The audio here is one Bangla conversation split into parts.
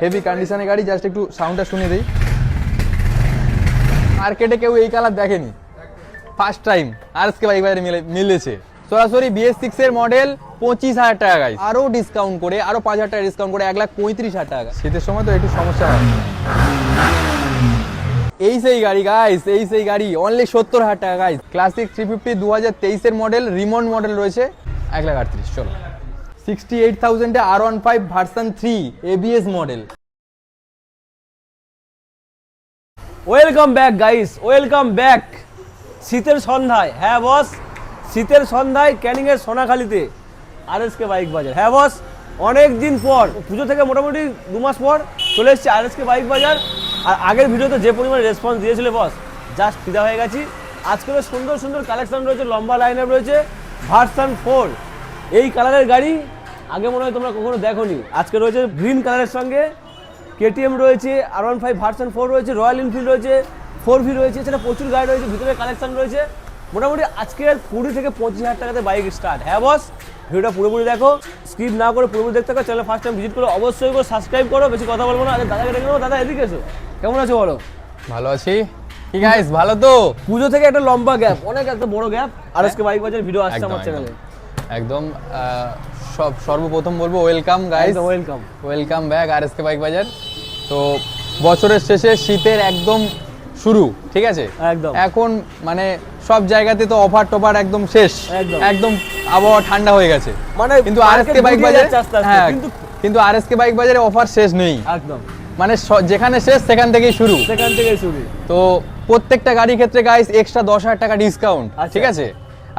হেভি কন্ডিশনের গাড়ি জাস্ট একটু সাউন্ডটা শুনে দিই। মার্কেটে কেউ এই কালার দেখেনি। First time R S K bike মিলে মিলেছে। সরাসরি বিএস সিক্স এর মডেল পঁচিশ হাজার টাকা গাইজ আরও ডিসকাউন্ট করে আরও পাঁচ হাজার টাকা ডিসকাউন্ট করে এক লাখ পঁয়ত্রিশ হাজার টাকা। শীতের সময় তো একটু সমস্যা হয়। এই সেই গাড়ি গাইস এই সেই গাড়ি অনলি সত্তর হাজার টাকা গাইস ক্লাসিক থ্রি ফিফটি দু হাজার তেইশের মডেল রিমোট মডেল রয়েছে এক লাখ আটত্রিশ চলো। Sixty eight থাউজেন্ডে R one five version three ABS model welcome back guys welcome back শীতের সন্ধ্যায়। হ্যাঁ বস শীতের সন্ধ্যায় ক্যানিংয়ের সোনাখালিতে আর এস কে বাইক বাজার। হ্যাঁ বস অনেক দিন পর, পুজো থেকে মোটামুটি দু মাস পর চলে এসেছে আর এস কে বাইক বাজার। আর আগের ভিডিওতে যে পরিমাণে রেসপন্স দিয়েছিল বস জাস্ট ফিদা হয়ে গেছি। আজকের সুন্দর সুন্দর কালেকশন রয়েছে, লম্বা লাইনে রয়েছে। ভার্সান ফোর এই কালারের গাড়ি আগে মনে হয় তোমরা কখনো দেখোনি। আজকে রয়েছে গ্রিন কালারের সঙ্গে কেটিএম রয়েছে R one five version four রয়েছে রয়্যাল এনফিল্ড রয়েছে ফোর ভি রয়েছে এছাড়া প্রচুর গাড়ি রয়েছে ভিতরে কালেকশন রয়েছে। মোটামুটি আজকের কুড়ি থেকে পঁচিশ হাজার টাকাতে বাইক স্টার্ট হ্যাঁ বস ভিডিওটা পুরোপুরি দেখো স্কিপ না করে পুরোপুরি দেখতে থাকো চ্যানেল ফার্স্ট টাইম ভিজিট করো অবশ্যই করে সাবস্ক্রাইব করো বেশি কথা বলব না। আরে দাদাকে ডেকে নেব। দাদা এদিকে এসো। কেমন আছো বলো? ভালো আছি। কি গাইস ভালো তো? পুজো থেকে একটা লম্বা গ্যাপ অনেক একটা বড় গ্যাপ আর আজকে বাইক বাজার ভিডিও আসছে আমার চ্যানেলে একদম সব সর্বপ্রথম বলব welcome guys welcome welcome back R S K bike বাজার তো বছরের শেষে শীতের একদম শুরু ঠিক আছে? একদম। এখন মানে সব জায়গাতে তো অফার টফার একদম শেষ। একদম। আবহাওয়া ঠান্ডা হয়ে গেছে। মানে কিন্তু আর এস কে বাইক বাজার হ্যাঁ কিন্তু- আর এস কে বাইক বাজারে অফার শেষ নেই। একদম। মানে যেখানে শেষ সেখান থেকেই শুরু। সেখান থেকে শুরু। তো প্রত্যেকটা গাড়ির ক্ষেত্রে গাইস এক্সট্রা দশ হাজার টাকা ডিসকাউন্ট আচ্ছা। ঠিক আছে?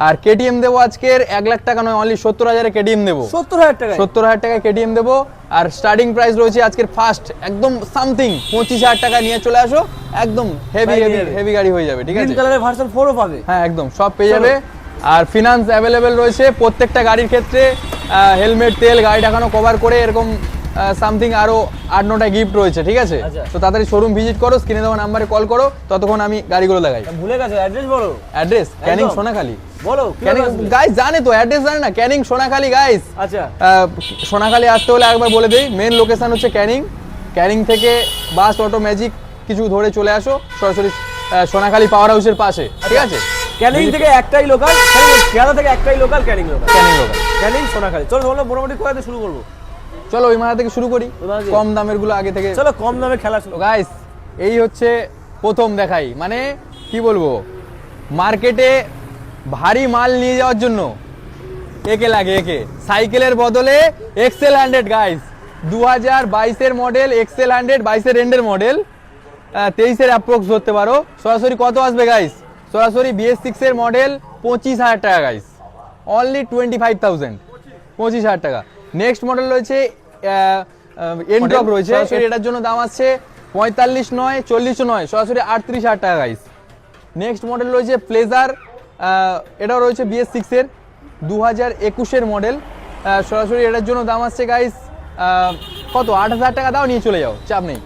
আর কেটিএম দেবো আজকের এক লাখ টাকা নয় অনলি সত্তর হাজারে কেটিএম দেবো। সত্তর হাজার টাকা সত্তর হাজার টাকায় কেটিএম দেবো। আর স্টার্টিং প্রাইস রয়েছে আজকের ফার্স্ট একদম সামথিং পঁচিশ হাজার টাকা নিয়ে চলে আসো। একদম হেভি হেভি হেভি গাড়ি। হয়ে যাবে ঠিক আছে? কালারের ভার্সন ফোরও পাবে। হ্যাঁ একদম সব পেয়ে যাবে। আর ফিনান্স অ্যাভেলেবেল রয়েছে প্রত্যেকটা গাড়ির ক্ষেত্রে হেলমেট তেল গাড়ি টাকানো কভার করে এরকম সামথিং আরও আট নটা গিফট রয়েছে ঠিক আছে? আচ্ছা। তো তাড়াতাড়ি শোরুম ভিজিট করো স্ক্রিনে দেওয়া নাম্বারে কল করো ততক্ষণ আমি গাড়িগুলো দেখাই ভুলে গেছো অ্যাড্রেস বলো। অ্যাড্রেস ক্যানিং। সোনাখালী বলো ক্যানিং গাইস জানে তো অ্যাড্রেস জানে না? ক্যানিং সোনাখালী গাইস আচ্ছা। সোনাখালী আসতে হলে একবার বলে দেই মেন লোকেশন হচ্ছে ক্যানিং ক্যানিং থেকে বাস অটো ম্যাজিক কিছু ধরে চলে আসো সরাসরি সোনাখালী পাওয়ার হাউসের পাশে ঠিক আছে? ক্যানিং থেকে একটাই লোকাল শিয়ালদা থেকে একটাই local Canning local Canning local Canning Sonakhali চলো বলো মোটামুটি থেকে শুরু করব। চলো ওই মাথা থেকে শুরু করি? কম দামেরগুলো আগে থেকে। চলো কম দামে খেলা শুরু। গাইস এই হচ্ছে প্রথম দেখাই। মানে কি বলব? মার্কেটে ভারী মাল নিয়ে যাওয়ার জন্য একে লাগে একে। সাইকেলের বদলে এক্সেল হান্ড্রেড গাইস দু হাজার বাইশের মডেল এক্সেল হান্ড্রেড বাইশের এন্ডের মডেল তেইশের অ্যাপ্রক্স ধরতে পারো। সরাসরি কত আসবে গাইস সরাসরি বিএস সিক্সের মডেল পঁচিশ হাজার টাকা guys only twenty five thousand পঁচিশ হাজার টাকা। নেক্সট মডেল রয়েছে এনটপ রয়েছে। এটার জন্য দাম আসছে পঁয়তাল্লিশ নয় চল্লিশও নয় সরাসরি আটত্রিশ হাজার টাকা গাইস নেক্সট মডেল রয়েছে প্লেজার এটাও রয়েছে বিএস সিক্সের দু হাজার একুশের মডেল সরাসরি এটার জন্য দাম আসছে গাইস কত? আট হাজার টাকা দাও নিয়ে চলে যাও চাপ নেই।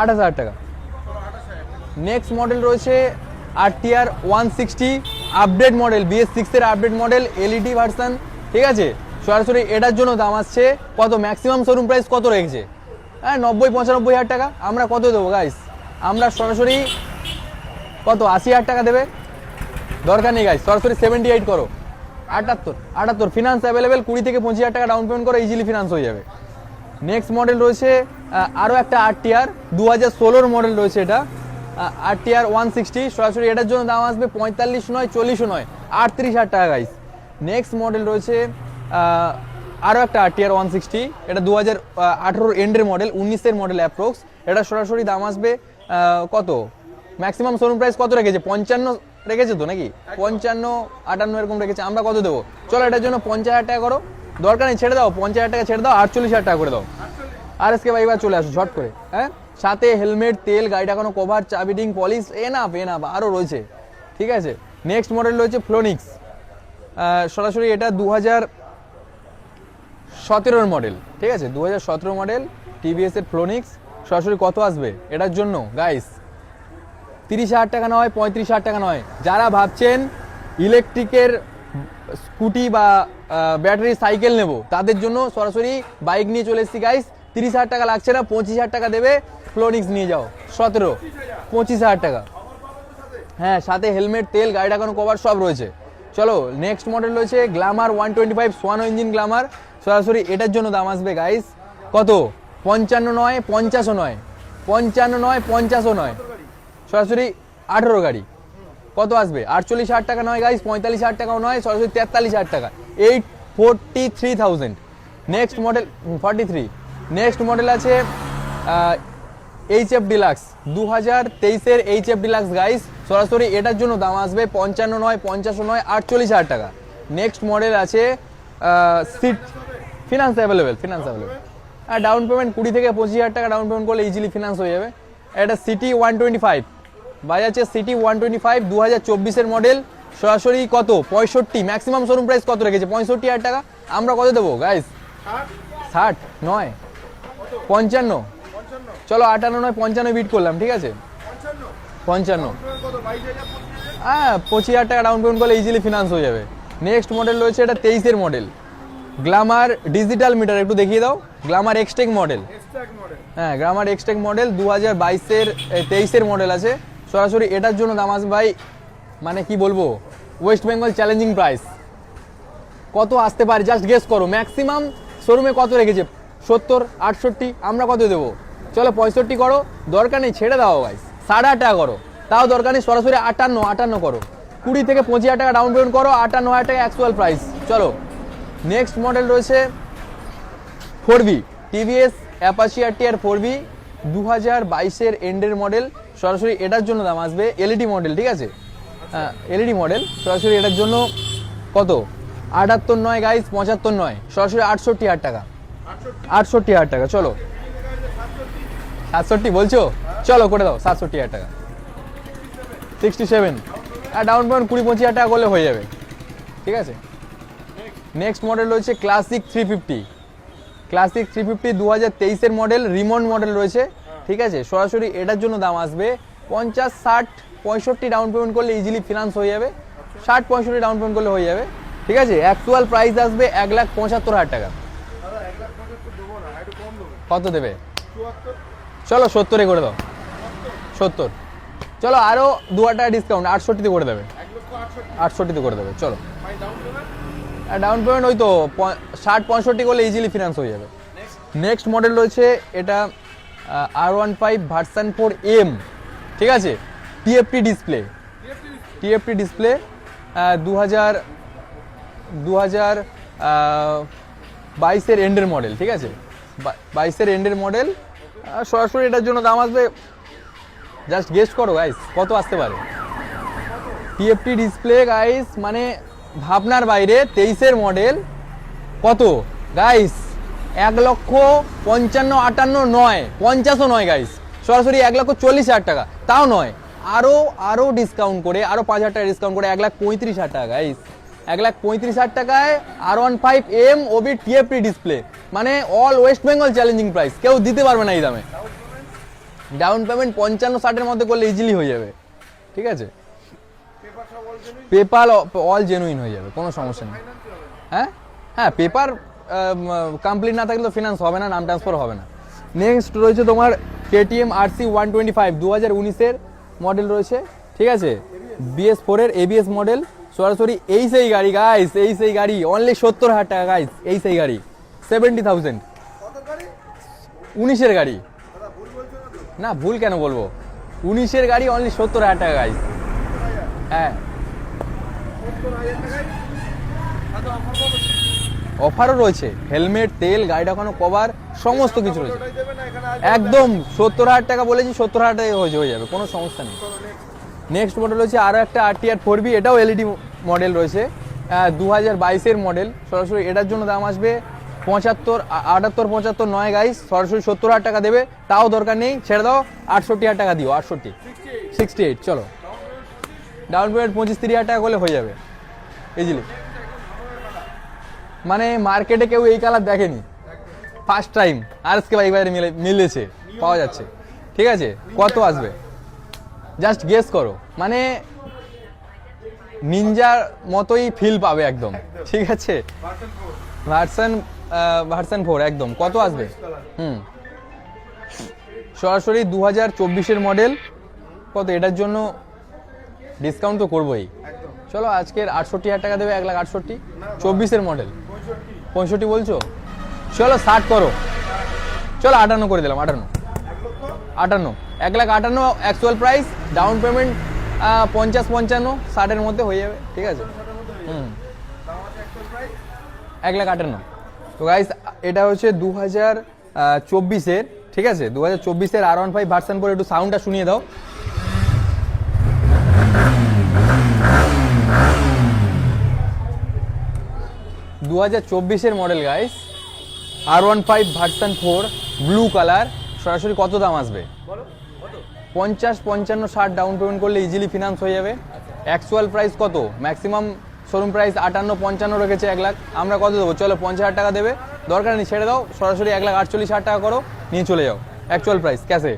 আট হাজার টাকা। নেক্সট মডেল রয়েছে R TR one sixty update model BS সিক্সের আপডেট মডেল এলইডি ভার্সন ঠিক আছে? সরাসরি এটার জন্য দাম আসছে কত? ম্যাক্সিমাম শোরুম প্রাইস কত রেখেছে? হ্যাঁ নব্বই পঁচানব্বই হাজার টাকা। আমরা কত দেবো গাইস আমরা সরাসরি কত? আশি হাজার টাকা দেবে? দরকার নেই গাইস সরাসরি সেভেন্টি এইট করো। আটাত্তর আটাত্তর। ফিনান্স অ্যাভেলেবেল কুড়ি থেকে পঁচিশ হাজার টাকা ডাউন পেমেন্ট করো ইজিলি ফিনান্স হয়ে যাবে। নেক্সট মডেল রয়েছে আরও একটা আর টিআর দু হাজার ষোলোর মডেল রয়েছে এটা। আর টিআর ওয়ান সিক্সটি সরাসরি এটার জন্য দাম আসবে পঁয়তাল্লিশ নয়, চল্লিশও নয়। আটত্রিশ হাজার টাকা গাইস নেক্সট মডেল রয়েছে আরও একটা আর টিআর ওয়ান সিক্সটি এটা দু হাজার আঠেরোর এন্ডের মডেল উনিশের মডেল অ্যাপ্রক্স এটা সরাসরি দাম আসবে কত? ম্যাক্সিমাম শোরুম প্রাইস কত রেখেছে? পঞ্চান্ন রেখেছে তো নাকি? পঞ্চান্ন, আটান্ন এরকম রেখেছে, আমরা কত দেবো? চলো এটার জন্য পঞ্চাশ হাজার টাকা করো। দরকার নেই, ছেড়ে দাও, পঞ্চাশ হাজার টাকা ছেড়ে দাও, আটচল্লিশ হাজার টাকা করে দাও। আর এসকে বাইবার চলে আসো, ঝট করে হ্যাঁ? সাথে হেলমেট তেল, গাড়িটা কোনো কভার চাবিডিং পলিশ এনাফ এনাফ আরও রয়েছে, ঠিক আছে? নেক্সট মডেল রয়েছে ফ্লোনিক্স সরাসরি এটা দু হাজার সতেরোর মডেল ঠিক আছে? দু হাজার সতেরো মডেল টিভিএস এর ফ্লোনিক্স সরাসরি কত আসবে? এটার জন্য গাইস তিরিশ হাজার টাকা নয়, পঁয়ত্রিশ হাজার টাকা নয়। যারা ভাবছেন ইলেকট্রিকের স্কুটি বা ব্যাটারি সাইকেল নেব, তাদের জন্য সরাসরি বাইক নিয়ে চলে এসেছি গাইস তিরিশ হাজার টাকা লাগছে না, পঁচিশ হাজার টাকা দেবে ফ্লোনিক্স নিয়ে যাও। সতেরো, পঁচিশ হাজার টাকা। হ্যাঁ সাথে হেলমেট তেল, গাড়ি ডাকানো কভার সব রয়েছে। চলো নেক্সট মডেল রয়েছে গ্ল্যামার ওয়ান টোয়েন্টি ফাইভ সোয়ানো ইঞ্জিন গ্ল্যামার সরাসরি এটার জন্য দাম আসবে গাইস কত? পঞ্চান্ন নয়, পঞ্চাশও নয়। পঞ্চান্ন নয়, পঞ্চাশও নয়। সরাসরি আঠেরো গাড়ি। কত আসবে? আটচল্লিশ হাজার টাকা নয় গাইস পঁয়তাল্লিশ হাজার টাকাও নয়, সরাসরি তেতাল্লিশ হাজার টাকা। Eight forty three thousand next model forty three next model আছে এইচ এফ ডিলাক্স দু হাজার তেইশের এইচ এফ ডিলাক্স গাইস সরাসরি এটার জন্য দাম আসবে, পঞ্চান্ন নয় পঞ্চাশো নয়, আটচল্লিশ হাজার টাকা। নেক্সট মডেল আছে সিট ফিনান্স অ্যাভেলেবেল ফিনান্স অ্যাভেলেবেল আর ডাউন পেমেন্ট কুড়ি থেকে পঁচিশ হাজার টাকা ডাউন পেমেন্ট করলে ইজিলি ফিনান্স হয়ে যাবে। এটা সিটি ওয়ান টোয়েন্টি ফাইভ বাজাজের সিটি ওয়ান টোয়েন্টি ফাইভ দু হাজার চব্বিশের মডেল সরাসরি কত? পঁয়ষট্টি। ম্যাক্সিমাম শোরুম প্রাইস কত রেখেছে? পঁয়ষট্টি হাজার টাকা। আমরা কত দেবো গাইস ষাট। নয়। পঞ্চান্ন। চলো আটান্ন, নয়, পঞ্চান্ন বিট করলাম, ঠিক আছে? পঞ্চান্ন। হ্যাঁ পঁচিশ হাজার টাকা ডাউন পেমেন্ট করলে ইজিলি ফিনান্স হয়ে যাবে। নেক্সট মডেল রয়েছে এটা তেইশের মডেল গ্লামার ডিজিটাল মিটার একটু দেখিয়ে দাও। গ্লামার এক্সটেক মডেল হ্যাঁ গ্রামার এক্সটেক মডেল দু হাজার বাইশের তেইশের মডেল আছে। সরাসরি এটার জন্য দাম আসবে ভাই মানে কি বলব ওয়েস্ট বেঙ্গল চ্যালেঞ্জিং প্রাইস কত আসতে পারে জাস্ট গেস করো। ম্যাক্সিমাম শোরুমে কত রেখেছে? সত্তর আটষট্টি আমরা কত দেবো? চলো পঁয়ষট্টি করো দরকার নেই ছেড়ে দাও গাইস সাড়ে আট টাকা করো। তাও দরকার নেই সরাসরি আটান্ন আটান্ন করো। কুড়ি থেকে পঁচিশ হাজার টাকা ডাউন পেমেন্ট করো আটান্ন হাজার টাকা অ্যাকচুয়াল প্রাইস চলো। নেক্সট মডেল রয়েছে four V TVS Apache R TR four V দু হাজার বাইশের এন্ডের মডেল সরাসরি এটার জন্য দাম আসবে এলইডি মডেল ঠিক আছে? হ্যাঁ এলইডি মডেল সরাসরি এটার জন্য কত? আটাত্তর নয় গাইস পঁচাত্তর নয়, সরাসরি আটষট্টি হাজার টাকা। আটষট্টি হাজার টাকা, চলো। সাতষট্টি, বলছো? চলো, করে দাও, সাতষট্টি হাজার টাকা। সিক্সটি সেভেন আর ডাউন পেমেন্ট কুড়ি পঁচিশ হাজার টাকা করলে হয়ে যাবে। ঠিক আছে? নেক্সট মডেল রয়েছে classic three fifty classic three fifty দু হাজার তেইশের মডেল রিমন্ড মডেল রয়েছে। ঠিক আছে? সরাসরি এটার জন্য দাম আসবে পঞ্চাশ, ষাট, পঁয়ষট্টি ডাউন পেমেন্ট করলে ইজিলি ফিনান্স হয়ে যাবে। ষাট, পঁয়ষট্টি ডাউন পেমেন্ট করলে হয়ে যাবে। ঠিক আছে? অ্যাকচুয়াল প্রাইস আসবে এক লাখ পঁচাত্তর হাজার টাকা। কত দেবে? চলো সত্তরে করে দাও। সত্তর। চলো আরও দু হাজার টাকা ডিসকাউন্ট আটষট্টিতে করে দেবে। আটষট্টিতে করে দেবে। চলো। ডাউন পেমেন্ট ওই তো ষাট, পঁয়ষট্টি করলে ইজিলি ফিনান্স হয়ে যাবে। নেক্সট মডেল রয়েছে, এটা R one five version four M ঠিক আছে? টিএফটি ডিসপ্লে টিএফটি ডিসপ্লে দু হাজার দু হাজার বাইশের এন্ডের মডেল ঠিক আছে? বাইশের এন্ডের মডেল সরাসরি এটার জন্য দাম আসবে জাস্ট গেস্ট করো গাইস কত আসতে পারে? টিএফটি ডিসপ্লে গাইস মানে ভাবনার বাইরে তেইশের মডেল কত? গাইস এক লক্ষ পঞ্চান্ন, আটান্ন, নয়, পঞ্চাশও নয় গাইস সরাসরি এক লক্ষ চল্লিশ হাজার টাকা, তাও নয়। আরও আরও ডিসকাউন্ট করে আরও পাঁচ হাজার টাকা ডিসকাউন্ট করে এক লাখ পঁয়ত্রিশ হাজার টাকা গাইস এক লাখ পঁয়ত্রিশ হাজার টাকায় R one five M OB TFT display মানে all West Bengal challenging price কেউ দিতে পারবে না এই দামে। ডাউন পেমেন্ট পঞ্চান্ন, ষাটের মধ্যে করলে ইজিলি হয়ে যাবে। ঠিক আছে? পেপার অল জেনুইন হয়ে যাবে, কোনো সমস্যা নেই। হ্যাঁ? হ্যাঁ পেপার কমপ্লিট না থাকলে তো ফিনান্স হবে না, নাম ট্রান্সফার হবে না। নেক্সট রয়েছে তোমার KTM R C one twenty five দু হাজার উনিশের মডেল রয়েছে, ঠিক আছে? বিএস ফোরের এবিএস মডেল সরাসরি এই সেই গাড়ি গাইস এই সেই গাড়ি অনলি সত্তর হাজার টাকা গাইস এই সেই গাড়ি সেভেন্টি থাউজেন্ড উনিশের গাড়ি। না, ভুল কেন বলব? উনিশের গাড়ি অনলি সত্তর হাজার টাকা গাইস হ্যাঁ। অফারও রয়েছে। হেলমেট, তেল, গাড়ি ডাকানো কভার, সমস্ত কিছু রয়েছে। একদম সত্তর হাজার টাকা বলেছি, সত্তর হাজার টাকা হয়ে যাবে, কোনো সমস্যা নেই। নেক্সট মডেল রয়েছে আরও একটা R T R four V এটাও এলইডি মডেল রয়েছে। দু হাজার বাইশের মডেল সরাসরি এটার জন্য দাম আসবে পঁচাত্তর, আটাত্তর, পঁচাত্তর নয় গাইস সরাসরি সত্তর হাজার টাকা দেবে, তাও দরকার নেই, ছেড়ে দাও, আটষট্টি হাজার টাকা দিও, আটষট্টি। সিক্সটি এইট চলো। ডাউন পেমেন্ট পঁচিশ তিরিশ হাজার টাকা করলে হয়ে যাবে। ইজিলি মানে মার্কেটে কেউ এই কালার দেখেনি। First time R SK bike বাইরে মিলে মিলেছে, পাওয়া যাচ্ছে। ঠিক আছে? কত আসবে? জাস্ট গেস করো। মানে নিনজার মতোই ফিল পাবে একদম। ঠিক আছে? ভার্সন ভার্সন ফোর একদম। কত আসবে? হুম। সরাসরি দু হাজার চব্বিশের মডেল কত? এটার জন্য ডিসকাউন্ট তো করবোই। চলো আজকের আটষট্টি হাজার টাকা দেবে এক লাখ আটষট্টি। চব্বিশের মডেল পঁয়ষট্টি। বলছো? চলো ষাট করো। চলো আটান্ন করে দিলাম আটান্ন। আটান্ন। এক লাখ আটান্ন অ্যাকচুয়াল প্রাইস ডাউন পেমেন্ট পঞ্চাশ পঞ্চান্ন ষাটের মধ্যে হয়ে যাবে ঠিক আছে? হুম। এক লাখ আটান্ন। তো গাইস এটা হচ্ছে দু হাজার চব্বিশের ঠিক আছে? দু হাজার চব্বিশের আর ওয়ান ফাইভ ভার্সন পরে একটু সাউন্ডটা শুনিয়ে দাও। দু হাজার চব্বিশের model guys R one five version four blue colour সরাসরি কত দাম আসবে? পঞ্চাশ পঞ্চান্ন ষাট ডাউন পেমেন্ট করলে ইজিলি ফিনান্স হয়ে যাবে। অ্যাকচুয়াল প্রাইস কত? ম্যাক্সিমাম শোরুম প্রাইস আটান্ন পঞ্চান্ন রেখেছে এক লাখ। আমরা কত দেবো? চলো পঞ্চাশ হাজার টাকা দেবে। দরকার নেই ছেড়ে দাও। সরাসরি এক লাখ আটচল্লিশ হাজার টাকা করো নিয়ে চলে যাও। অ্যাকচুয়াল প্রাইস ক্যাশে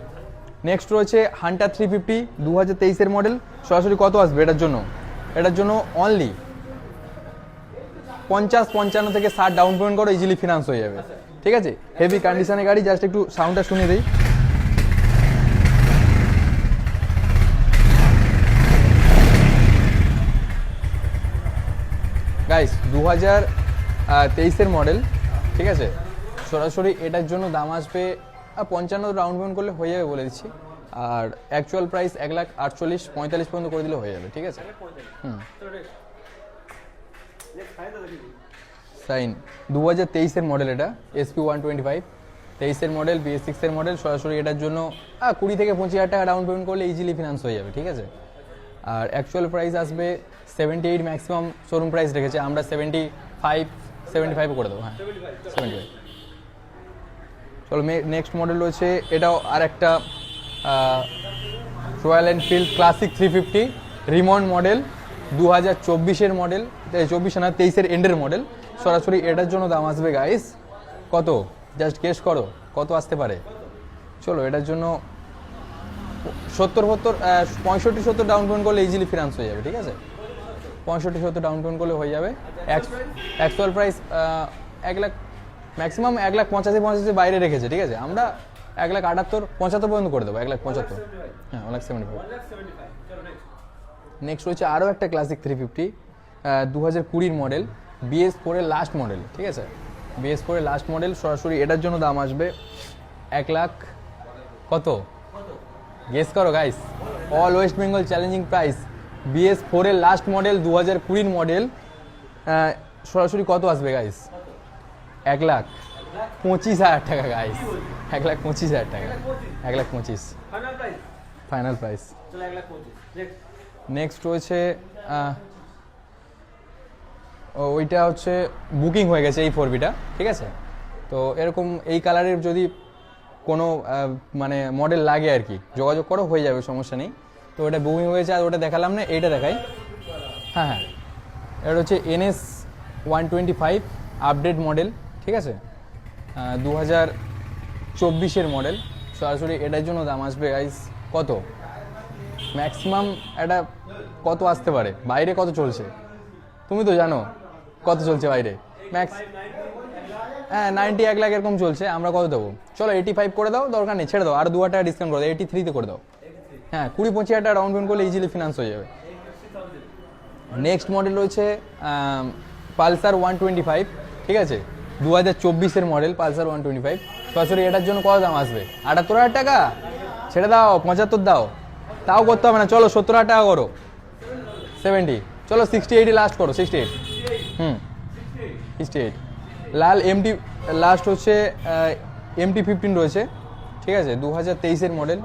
নেক্সট রয়েছে হান্টার থ্রি ফিফটি দু হাজার তেইশের মডেল সরাসরি কত আসবে এটার জন্য? এটার জন্য অনলি পঞ্চাশ পঞ্চান্ন থেকে ষাট ডাউন পেমেন্ট করো ইজিলি ফিনান্স হয়ে যাবে। ঠিক আছে? হেভি কন্ডিশনের গাড়ি জাস্ট একটু সাউন্ডটা শুনিয়ে দিই। গাইস দু হাজার তেইশের মডেল ঠিক আছে? সরাসরি এটার জন্য দাম আসবে পঞ্চান্ন ডাউন পেমেন্ট করলে হয়ে যাবে বলে দিচ্ছি। আর অ্যাকচুয়াল প্রাইস এক লাখ আটচল্লিশ পঁয়তাল্লিশ পর্যন্ত করে দিলে হয়ে যাবে ঠিক আছে? হুম। সাইন। দু হাজার তেইশের মডেল এটা এসপি ওয়ান টোয়েন্টি ফাইভ তেইশের মডেল বিএস সিক্সের মডেল সরাসরি এটার জন্য কুড়ি থেকে পঁচিশ হাজার টাকা ডাউন পেমেন্ট করলে ইজিলি ফিনান্স হয়ে যাবে, ঠিক আছে? আর অ্যাকচুয়াল প্রাইস আসবে seventy eight maximum showroom price রেখেছে, আমরা সেভেন্টি ফাইভ সেভেন্টি ফাইভ করে দেবো হ্যাঁ। সেভেন্টি ফাইভ চলো নেক্সট মডেল রয়েছে, এটাও আর একটা Royal Enfield classic three fifty রিমন্ড model দু হাজার চব্বিশের মডেল চব্বিশে না, তেইশের এন্ডের মডেল সরাসরি এটার জন্য দাম আসবে গাইস কত? জাস্ট গেস করো, কত আসতে পারে? চলো, এটার জন্য সত্তর সত্তর পঁয়ষট্টি সত্তর ডাউন পেমেন্ট করলে ইজিলি ফিনান্স হয়ে যাবে, ঠিক আছে? পঁয়ষট্টি সত্তর ডাউন পেমেন্ট করলে হয়ে যাবে। অ্যাকচুয়াল প্রাইস এক লাখ ম্যাক্সিমাম এক লাখ পঁচাশি পঁচাশি বাইরে রেখেছে, ঠিক আছে? আমরা এক লাখ আটাত্তর, পঁচাত্তর পর্যন্ত করে দেবো, এক লাখ পঁচাত্তর। হ্যাঁ one lakh seventy five next রয়েছে আরও একটা ক্লাসিক থ্রি ফিফটি দু হাজার কুড়ির মডেল বিএস ফোরের লাস্ট মডেল ঠিক আছে? বিএস ফোরের লাস্ট মডেল সরাসরি এটার জন্য দাম আসবে এক লাখ কত? গেস করো guys all West Bengal challenging price BS ফোরের লাস্ট মডেল দু হাজার কুড়ির মডেল সরাসরি কত আসবে গাইস এক লাখ পঁচিশ হাজার টাকা গাইস এক লাখ পঁচিশ হাজার টাকা। এক লাখ পঁচিশ। Final price final price next রয়েছে ওইটা হচ্ছে বুকিং হয়ে গেছে এই ফোর বিটা ঠিক আছে? তো এরকম এই কালারের যদি কোনো মানে মডেল লাগে আর কি, যোগাযোগ করো, হয়ে যাবে, সমস্যা নেই। তো ওটা বুকিং হয়েছে আর ওটা দেখালাম না, এইটা দেখাই। হ্যাঁ হ্যাঁ। এটা হচ্ছে NS one twenty five update model ঠিক আছে? দু হাজার চব্বিশের মডেল সরাসরি এটার জন্য দাম আসবে গাইস কত? ম্যাক্সিমাম একটা কত আসতে পারে? বাইরে কত চলছে? তুমি তো জানো কত চলছে বাইরে। ম্যাক্স হ্যাঁ নাইনটি এক লাখ এরকম চলছে, আমরা কত দেবো? চলো এইটি ফাইভ করে দাও, দরকার নেই, ছেড়ে দাও, আর দু হাজার টাকা ডিসকাউন্ট করে দাও এইটি থ্রিতে করে দাও। হ্যাঁ কুড়ি, পঁচিশ হাজার ডাউন পেমেন্ট করলে ইজিলি ফিনান্স হয়ে যাবে। নেক্সট মডেল রয়েছে পালসার ওয়ান টোয়েন্টি ফাইভ ঠিক আছে? দু হাজার চব্বিশের model Pulsar one twenty five সরাসরি এটার জন্য কত দাম আসবে? আটাত্তর হাজার টাকা? ছেড়ে দাও, পঁচাত্তর দাও। তাও করতে হবে না। চলো সত্তর হাজার টাকা করো। সেভেন্টি চলো সিক্সটি এইটে লাস্ট করো সিক্সটি এইট হুম। সিক্সটি এইট লাল এমটি লাস্ট হচ্ছে এমটি ফিফটিন রয়েছে। ঠিক আছে? দু হাজার তেইশের মডেল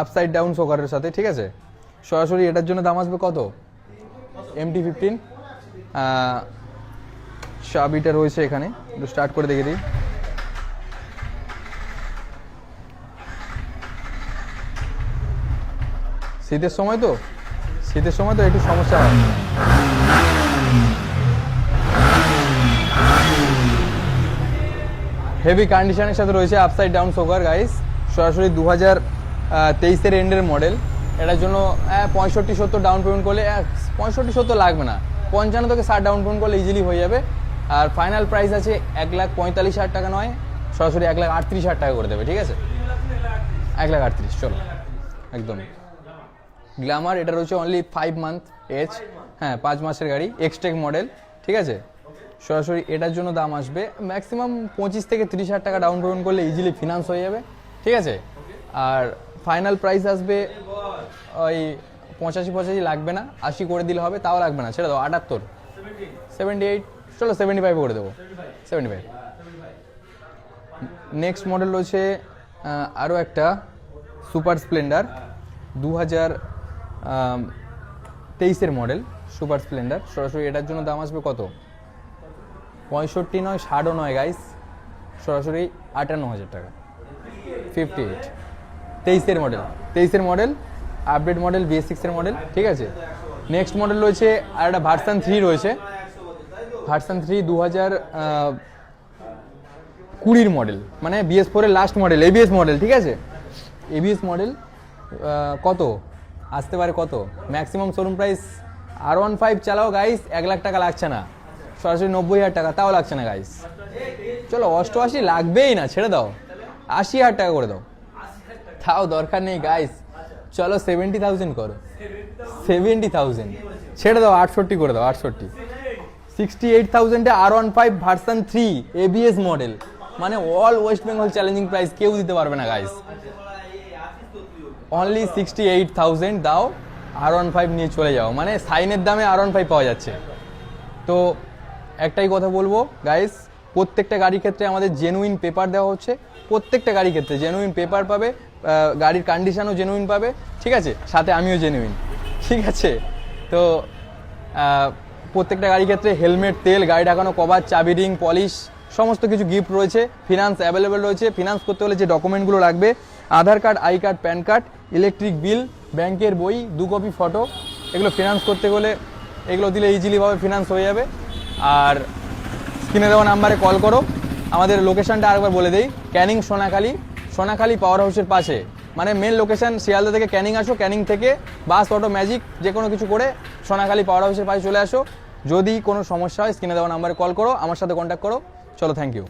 আপসাইড ডাউন সোকারের সাথে, ঠিক আছে? সরাসরি এটার জন্য দাম আসবে কত? এমটি ফিফটিন চাবিটা রয়েছে এখানে। একটু স্টার্ট করে দেখে দিই। শীতের সময় তো? শীতের সময় তো একটু সমস্যা হয়। হেভি কন্ডিশনের সাথে রয়েছে আপসাইড ডাউন সোকার গাইস সরাসরি দু হাজার তেইশের এন্ডের মডেল এটার জন্য পঁয়ষট্টি, সত্তর ডাউন পেমেন্ট করলে পঁয়ষট্টি, সত্তর লাগবে না। পঞ্চান্ন থেকে ষাট ডাউন পেমেন্ট করলে ইজিলি হয়ে যাবে। আর ফাইনাল প্রাইস আছে এক লাখ পঁয়তাল্লিশ হাজার টাকা নয়। সরাসরি এক লাখ আটত্রিশ হাজার টাকা করে দেবে, ঠিক আছে? এক লাখ আটত্রিশ, চলো। একদম। গ্ল্যামার এটা রয়েছে অনলি ফাইভ মান্থ এজ হ্যাঁ পাঁচ মাসের গাড়ি এক্সটেক মডেল ঠিক আছে? সরাসরি এটার জন্য দাম আসবে। ম্যাক্সিমাম পঁচিশ থেকে তিরিশ হাজার টাকা ডাউন পেমেন্ট করলে ইজিলি ফিনান্স হয়ে যাবে ঠিক আছে? আর ফাইনাল প্রাইস আসবে ওই পঁচাশি পঁচাশি লাগবে না আশি করে দিলে হবে তাও লাগবে না ছেড়ে দাও আটাত্তর। সেভেন্টি এইট চলো সেভেন্টি ফাইভ করে দেবো। সেভেন্টি ফাইভ নেক্সট মডেল রয়েছে আরও একটা সুপার স্প্লেন্ডার দু হাজার তেইশের মডেল, সুপার স্প্লেন্ডার। সরাসরি এটার জন্য দাম আসবে কত? পঁয়ষট্টি নয় ষাটও নয় গাইস সরাসরি আটান্ন হাজার টাকা। ফিফটি এইট তেইশের মডেল। তেইশের মডেল আপডেট মডেল বিএস সিক্সের মডেল ঠিক আছে? নেক্সট মডেল রয়েছে, আর একটা ভার্সান থ্রি রয়েছে। ভার্সান থ্রি দু হাজার কুড়ির মডেল মানে বিএস ফোরের লাস্ট মডেল এবিএস মডেল ঠিক আছে? এবিএস মডেল কত? আসতে পারে কত? Maximum showroom price R one five চালাও গাইস এক লাখ টাকা লাগছে না। সরাসরি নব্বই হাজার টাকা, তাও লাগছে না গাইস চলো, অষ্টআশি লাগবেই না, ছেড়ে দাও। আশি হাজার টাকা করে দাও। তাও দরকার নেই গাইস চলো সেভেন্টি থাউজেন্ড করো। সেভেন্টি থাউজেন্ড ছেড়ে দাও, আটষট্টি করে দাও, আটষট্টি। Sixty eight থাউজেন্ডে R one five version three ABS model মানে all West Bengal challenging price কেউ দিতে পারবে না guys only sixty eight thousand দাও আর ওয়ান ফাইভ নিয়ে চলে যাও। মানে সাইনের দামে আর ওয়ান ফাইভ পাওয়া যাচ্ছে। তো একটাই কথা বলব গাইস প্রত্যেকটা গাড়ির ক্ষেত্রে আমাদের জেনুইন পেপার দেওয়া হচ্ছে। প্রত্যেকটা গাড়ির ক্ষেত্রে জেনুইন পেপার পাবে গাড়ির কন্ডিশনও জেনুইন পাবে, ঠিক আছে? সাথে আমিও জেনুইন ঠিক আছে? তো প্রত্যেকটা গাড়ির ক্ষেত্রে হেলমেট তেল, গাড়ি ঢাকানো কভার চাবি রিং পলিশ সমস্ত কিছু গিফট রয়েছে। ফিনান্স অ্যাভেলেবেল রয়েছে। ফিনান্স করতে হলে যে ডকুমেন্টগুলো লাগবে Aadhaar card, I card, PAN card, electric bill, ব্যাংকের বই, দু কপি ফটো, এগুলো ফিনান্স করতে গেলে এগুলো দিলে ইজিলিভাবে ফিনান্স হয়ে যাবে। আর স্ক্রিনে দেওয়া নাম্বারে কল করো। আমাদের লোকেশনটা আরেকবার বলে দিই। ক্যানিং সোনাখালী সোনাখালী পাওয়ার হাউসের পাশে। মানে মেন লোকেশান শিয়ালদা থেকে ক্যানিং আসো, ক্যানিং থেকে বাস অটো ম্যাজিক যে কোনো কিছু করে সোনাখালী পাওয়ার হাউসের পাশে চলে আসো। যদি কোনো সমস্যা হয়, স্ক্রিনে দেওয়া নাম্বারে কল করো, আমার সাথে কন্ট্যাক্ট করো। চলো থ্যাংক ইউ